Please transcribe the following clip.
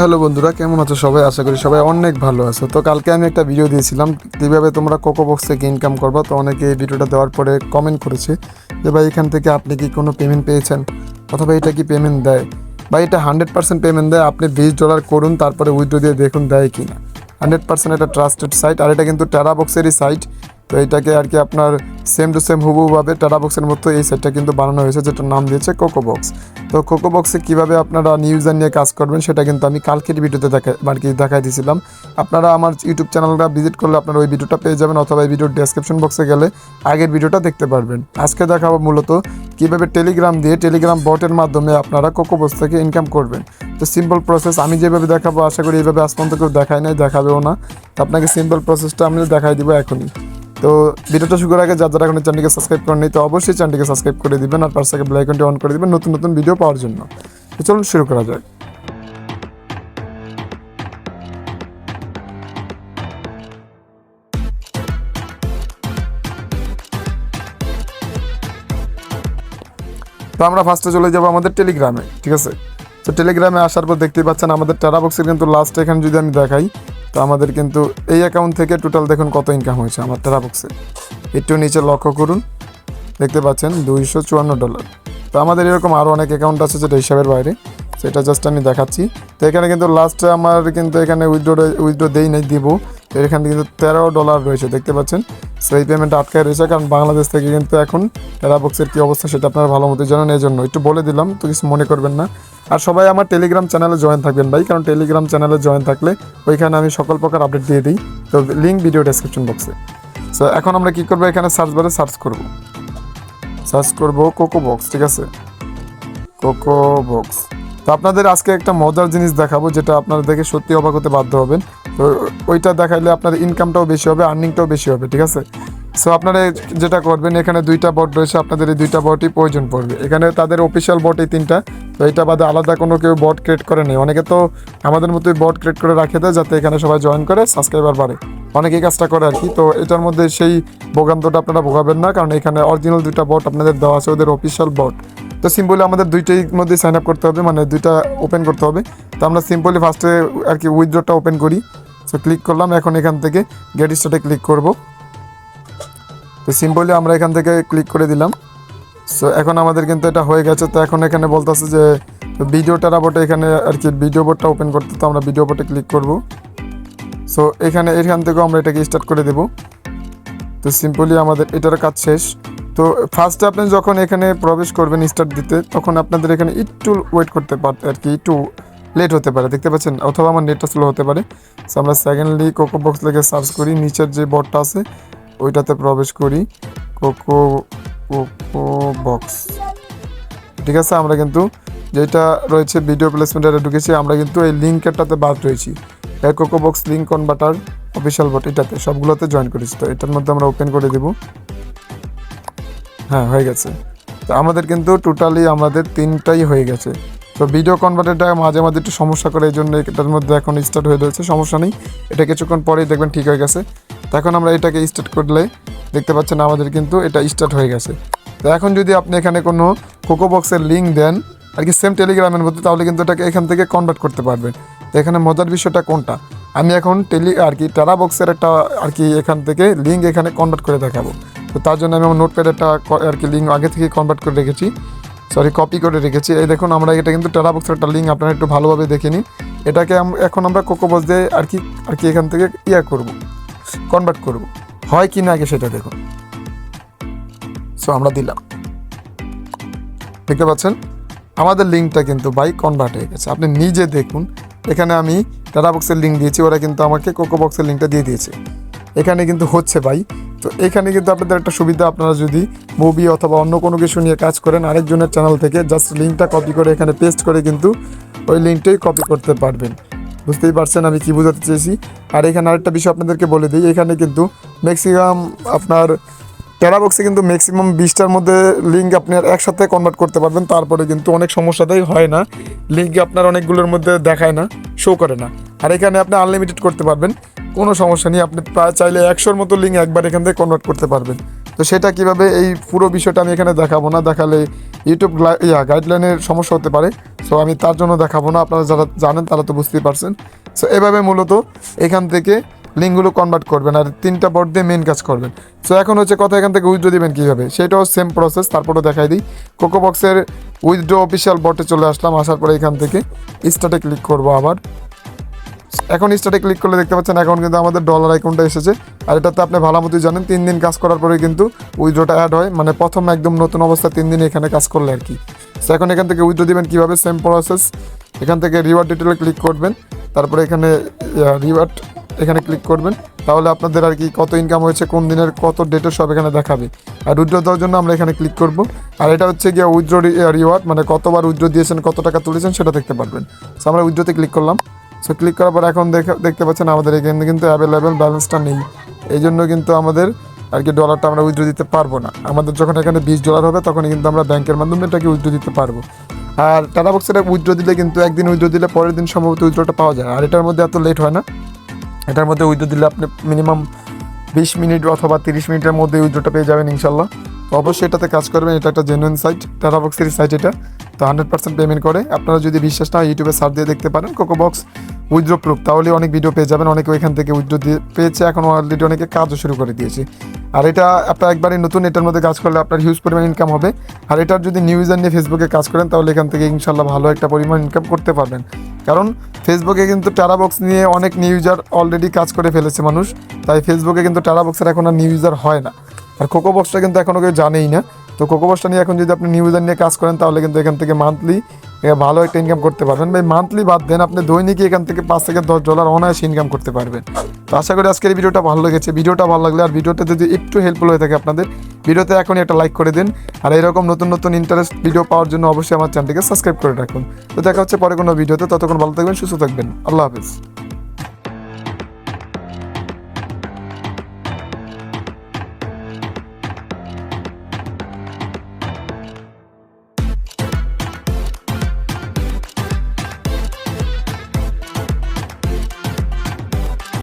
Hello বন্ধুরা, কেমন আছো সবাই? আশা করি সবাই অনেক ভালো আছো। তো কালকে আমি একটা ভিডিও দিয়েছিলাম কীভাবে তোমরা কোকো বক্স থেকে ইনকাম করবা। তো অনেকে এই ভিডিওটা দেওয়ার পরে কমেন্ট করেছে যে, ভাই, এখান থেকে আপনি কি কোনো পেমেন্ট পেয়েছেন? অথবা এটা কি পেমেন্ট দেয়? বা এটা হান্ড্রেড পার্সেন্ট পেমেন্ট দেয়। আপনি বিশ ডলার করুন, তারপরে উইথড্রো দিয়ে দেখুন দেয় কি না হান্ড্রেড পার্সেন্ট এটা ট্রাস্টেড সাইট আর এটা কিন্তু টেরা বক্সেরই সাইট তো এটাকে আর কি আপনার সেম টু সেম হুবুভাবে টাটা বক্সের মতো এই সেটটা কিন্তু বানানো হয়েছে, যেটার নাম দিয়েছে কোকো বক্স তো কোকো বক্সে কীভাবে আপনারা নিউজার নিয়ে কাজ করবেন সেটা কিন্তু আমি কালকের ভিডিওতে দেখা, আর কি দেখাই দিয়েছিলাম। আপনারা আমার ইউটিউব চ্যানেলটা ভিজিট করলে আপনারা ওই ভিডিওটা পেয়ে যাবেন, অথবা এই ভিডিওর ডেসক্রিপশন বক্সে গেলে আগের ভিডিওটা দেখতে পারবেন। আজকে দেখাবো মূলত কীভাবে টেলিগ্রাম দিয়ে টেলিগ্রাম বটের মাধ্যমে আপনারা কোকো বক্স থেকে ইনকাম করবেন। তো সিম্পল প্রসেস আমি যেভাবে দেখাবো, আশা করি এইভাবে আজ পর্যন্ত কেউ দেখায় নাই, দেখাবেও না। তো আপনাকে সিম্পল প্রসেসটা আমি দেখাই দিব এখনই। তো ভিডিওটা শুরু করার আগে যারা যারা এখন চ্যানেলকে সাবস্ক্রাইব করেন তো অবশ্যই চ্যানেলকে সাবস্ক্রাইব করে দিবেন আর পাশে বেল আইকনটি অন করে দিবেন নতুন নতুন ভিডিও পাওয়ার জন্য। তো চলুন শুরু করা যাক। তো আমরা ফার্স্টে চলে যাব আমাদের টেলিগ্রামে ঠিক আছে? তো টেলিগ্রামে আসার পর দেখতেই পাচ্ছেন আমাদের টেরা বক্সের কিন্তু লাস্ট এখানে যদি আমি দেখাই তো আমাদের কিন্তু এই অ্যাকাউন্ট থেকে টোটাল দেখুন কত ইনকাম হয়েছে আমার টেরাবক্সে একটু নিচে লক্ষ্য করুন, দেখতে পাচ্ছেন দুইশো চুয়ান্ন ডলার তো আমাদের এরকম আরও অনেক অ্যাকাউন্ট আছে যেটা হিসাবের বাইরে, সেটা জাস্ট আমি দেখাচ্ছি। তো এখানে কিন্তু লাস্টে আমার কিন্তু এখানে উইথড্রো উইথড্রো দেই নাই, দিব। তো এখানে কিন্তু তেরো ডলার রয়েছে, দেখতে পাচ্ছেন। সেই পেমেন্ট আটকায় রয়েছে, কারণ বাংলাদেশ থেকে কিন্তু এখন টেরা বক্সের কী অবস্থা সেটা আপনারা ভালো মতো জানেন এই জন্য একটু বলে দিলাম, তো কিছু মনে করবেন না। আর সবাই আমার টেলিগ্রাম চ্যানেলে জয়েন থাকবেন ভাই, কারণ টেলিগ্রাম চ্যানেলে জয়েন থাকলে ওইখানে আমি সকল প্রকার আপডেট দিয়ে দিই। তো লিঙ্ক ভিডিও ডেসক্রিপশন বক্সে সো এখন আমরা কী করব, এখানে সার্চ বারে সার্চ করব। সার্চ করব কোকো বক্স ঠিক আছে? কোকো বক্স তো আপনাদের আজকে একটা মজার জিনিস দেখাবো, যেটা আপনারা দেখে সত্যি অবাক হতে বাধ্য হবেন। তো ওইটা দেখাইলে আপনার ইনকামটাও বেশি হবে আর্নিংটাও বেশি হবে, ঠিক আছে? সো আপনারা যেটা করবেন, এখানে দুইটা বট রয়েছে, আপনাদের এই দুইটা বটই প্রয়োজন পড়বে। এখানে তাদের অফিসিয়াল বট এই তিনটা, তো এটা বাদে আলাদা কোনো কেউ বট ক্রিয়েট করে নেই। অনেকে তো আমাদের মতোই বট ক্রিয়েট করে রাখে দেয়, যাতে এখানে সবাই জয়েন করে সাবস্ক্রাইবার বাড়ে। অনেকেই কাজটা করে আর কি। তো এটার মধ্যে সেই ভোগান্তটা আপনারা ভোগাবেন না, কারণ এখানে অরিজিনাল দুইটা বট আপনাদের দেওয়া আছে, ওদের অফিসিয়াল বট তো সিম্পলি আমাদের দুইটাই মধ্যে সাইন আপ করতে হবে মানে দুইটা ওপেন করতে হবে। তো আমরা সিম্পলি ফার্স্টে আর কি উইথড্রটা ওপেন করি। সো ক্লিক করলাম। এখন এখান থেকে গেট স্টার্টে ক্লিক করব। তো সিম্পলি আমরা এখান থেকে ক্লিক করে দিলাম। সো এখন আমাদের কিন্তু এটা হয়ে গেছে। তো এখন এখানে বলতেছে যে ভিডিও টেরাবোটে এখানে আর কি ভিডিও বোর্ডটা ওপেন করতে তো আমরা ভিডিও বোর্ডে ক্লিক করব। সো এখানে এখান থেকেও আমরা এটাকে স্টার্ট করে দেব। তো সিম্পলি আমাদের এটার কাজ শেষ। তো ফার্স্টে আপনি যখন এখানে প্রবেশ করবেন স্টার্ট দিতে, তখন আপনাদের এখানে একটু ওয়েট করতে পারতে আর কি একটু লেট হতে পারে, দেখতে পাচ্ছেন? অথবা আমার নেটটা স্লো হতে পারে। সো আমরা সেকেন্ডলি কোকো বক্স লেগে সার্চ করি, নিচের যে বটটা আছে, ওইটাতে প্রবেশ করি। কোকো কোকো বক্স ঠিক আছে, আমরা কিন্তু যেটা রয়েছে ভিডিও প্লেসমেন্টে ঢুকেছি, আমরা কিন্তু এই লিঙ্কেরটাতে বাদ রয়েছি। Coco box link converter official bot এটাতে সবগুলোতে জয়েন করেছি। তো এটার মধ্যে আমরা ওপেন করে দেবো। হ্যাঁ হয়ে গেছে। তো আমাদের কিন্তু টোটালি আমাদের তিনটাই হয়ে গেছে। তো ভিডিও কনভার্টারটা মাঝে মাঝে একটু সমস্যা করে, এই জন্য এটার মধ্যে এখন স্টার্ট হয়ে রয়েছে, সমস্যা নেই। এটা কিছুক্ষণ পরেই দেখবেন ঠিক হয়ে গেছে। তো এখন আমরা এটাকে স্টার্ট করলে দেখতে পাচ্ছেন আমাদের কিন্তু এটা স্টার্ট হয়ে গেছে। তো এখন যদি আপনি এখানে কোনো কোকো বক্সের লিঙ্ক দেন, আর কি সেম টেলিগ্রামের মধ্যে, তাহলে কিন্তু এটাকে এখান থেকে কনভার্ট করতে পারবেন। তো এখানে মজার বিষয়টা কোনটা? আমি এখন টেলি আর কি টেরা বক্সের একটা, আর কি এখান থেকে লিঙ্ক এখানে কনভার্ট করে দেখাবো। তো তার জন্য আমি আমার নোটপ্যাড একটা আর কি লিঙ্ক আগে থেকে কনভার্ট করে রেখেছি। সরি কপি করে রেখেছি। এই দেখুন, আমরা এটা কিন্তু টেরা বক্সের একটা লিঙ্ক আপনারা একটু ভালোভাবে দেখে নিন। এটাকে এখন আমরা কোকো বক্স দিয়ে আর কি আর কি এখান থেকে ইয়া করব কনভার্ট করব। হয় কি না আগে সেটা দেখুন। সো আমরা দিলাম। দেখতে পাচ্ছেন? আমাদের লিঙ্কটা কিন্তু বাই কনভার্ট হয়ে গেছে। আপনি নিজে দেখুন। এখানে আমি টাটা বক্সের লিঙ্ক দিয়েছি, ওরা কিন্তু আমাকে কোকো বক্সের লিঙ্কটা দিয়ে দিয়েছে। এখানে কিন্তু হচ্ছে ভাই তো এখানে কিন্তু আপনাদের একটা সুবিধা, আপনারা যদি মুভি অথবা অন্য কোনো কিছু নিয়ে কাজ করেন, আরেকজনের চ্যানেল থেকে জাস্ট লিঙ্কটা কপি করে এখানে পেস্ট করে কিন্তু ওই লিঙ্কটাই কপি করতে পারবেন। বুঝতেই পারছেন আমি কী বোঝাতে চেয়েছি? আর এখানে আরেকটা বিষয় আপনাদেরকে বলে দিই, এখানে কিন্তু ম্যাক্সিমাম আপনার টেরাবক্সে কিন্তু ম্যাক্সিমাম বিশটার মধ্যে লিঙ্ক আপনার একসাথে কনভার্ট করতে পারবেন, তারপরে কিন্তু অনেক সমস্যাতেই হয় না। লিঙ্ক আপনার অনেকগুলোর মধ্যে দেখায় না শো করে না। আর এখানে আপনি আনলিমিটেড করতে পারবেন, কোনো সমস্যা নেই, আপনি প্রায় চাইলে একশোর মতো লিঙ্ক একবার এখান থেকে কনভার্ট করতে পারবেন। তো সেটা কীভাবে, এই পুরো বিষয়টা আমি এখানে দেখাবো না, দেখালে ইউটিউব ইয়া গাইডলাইনের সমস্যা হতে পারে। সো আমি তার জন্য দেখাবো না, আপনারা যারা জানেন তারা তো বুঝতেই পারছেন। সো এভাবে মূলত এখান থেকে লিঙ্কগুলো কনভার্ট করবেন আর তিনটা বোর্ড দিয়ে মেন কাজ করবেন। সো এখন হচ্ছে কথা এখান থেকে উইথড্রো দেবেন কীভাবে? সেটাও সেম প্রসেস তারপরে দেখাই দিই। কোকো বক্সের উইথড্রো অফিসিয়াল বটে চলে আসলাম, আসার পরে এখান থেকে স্টার্টে ক্লিক করব আবার। এখন স্টার্টে ক্লিক করলে দেখতে পাচ্ছেন, এখন কিন্তু আমাদের ডলার অ্যাকাউন্টটা এসেছে। আর এটাতে আপনি ভালো মতোই জানেন, তিন দিন কাজ করার পরে কিন্তু উইথড্রটা অ্যাড হয়। মানে প্রথম একদম নতুন অবস্থা, তিন দিন এখানে কাজ করলে আর কি। সো এখন এখান থেকে উইথড্র দিবেন কীভাবে? সেম প্রসেস এখান থেকে রিওয়ার্ড ডিটেলে ক্লিক করবেন। তারপরে এখানে রিওয়ার্ড এখানে ক্লিক করবেন, তাহলে আপনাদের আর কি কত ইনকাম হয়েছে, কোন দিনের কত ডেটের সব এখানে দেখাবে। আর উইথড্র দেওয়ার জন্য আমরা এখানে ক্লিক করব। আর এটা হচ্ছে গিয়ে উইথড্র রিওয়ার্ড মানে কতবার উইথড্র দিয়েছেন, কত টাকা তুলেছেন, সেটা দেখতে পারবেন। সো আমরা উইথড্রতে ক্লিক করলাম। সো ক্লিক করার পর এখন দেখে, দেখতে পাচ্ছেন আমাদের এখানে কিন্তু অ্যাভেলেবেল ব্যালেন্সটা নেই। এই জন্য কিন্তু আমাদের আর কি ডলারটা আমরা উইথড্র দিতে পারব না। আমাদের যখন এখানে বিশ ডলার হবে, তখনই কিন্তু আমরা ব্যাংকের মাধ্যমে এটাকে উইথড্র দিতে পারব। আর টাটা বক্সের উইথড্র দিলে কিন্তু একদিন উইথড্র দিলে পরের দিন সম্ভবত উইথড্রটা পাওয়া যায়। আর এটার মধ্যে এত লেট হয় না। এটার মধ্যে উইদ্যুৎ দিলে আপনি মিনিমাম বিশ মিনিট অথবা তিরিশ মিনিটের মধ্যে উইদ্যুৎটা পেয়ে যাবেন ইনশাল্লাহ। অবশ্যই এটাতে কাজ করবেন, এটা একটা জেনুইন সাইট টাটা বক্সের সাইট এটা। তো হান্ড্রেড পার্সেন্ট পেমেন্ট করে। আপনারা যদি বিশ্বাস না ইউটিউবে সার্চ দিয়ে দেখতে পারেন। কোকো বক্স উইথড্র প্রুফ তাহলে অনেক ভিডিও পেয়ে যাবেন, অনেকে ওইখান থেকে উইথড্র দিয়ে পেয়েছে, এখন অলরেডি অনেকে কাজও শুরু করে দিয়েছে। আর এটা আপনার একবারই নতুন, এটার মধ্যে কাজ করলে আপনার হিউজ পরিমাণ ইনকাম হবে। আর এটার যদি নিউজার নিয়ে ফেসবুকে কাজ করেন, তাহলে এখান থেকে ইনশাল্লাহ ভালো একটা পরিমাণ ইনকাম করতে পারবেন। কারণ ফেসবুকে কিন্তু টারাবক্স নিয়ে অনেক নিউ নিউজার অলরেডি কাজ করে ফেলেছে মানুষ। তাই ফেসবুকে কিন্তু টারাবক্সের এখন আর নিউ নিউজার হয় না। আর কোকো বক্সটা কিন্তু এখনও কেউ জানেই না। তো কোকো বক্সটা নিয়ে এখন যদি আপনি নিউজার নিয়ে কাজ করেন, তাহলে কিন্তু এখান থেকে মান্থলি ভালো একটা ইনকাম করতে পারবেন। ভাই মান্থলি বাদ দেন, আপনি দৈনিক এখান থেকে পাঁচ থেকে দশ ডলার অনায়াসে ইনকাম করতে পারবেন। তো আশা করি আজকের ভিডিওটা ভালো লেগেছে। ভিডিওটা ভালো লাগলে আর ভিডিওটা যদি একটু হেল্পফুল হয়ে থাকে আপনাদের, ভিডিওতে এখনই একটা লাইক করে দিন। আর এরকম নতুন নতুন ইন্টারেস্ট ভিডিও পাওয়ার জন্য অবশ্যই আমার চ্যানেলটিকে সাবস্ক্রাইব করে রাখুন। তো দেখা হচ্ছে পরে কোনো ভিডিওতে ততক্ষণ ভালো থাকবেন, সুস্থ থাকবেন। আল্লাহ হাফিজ।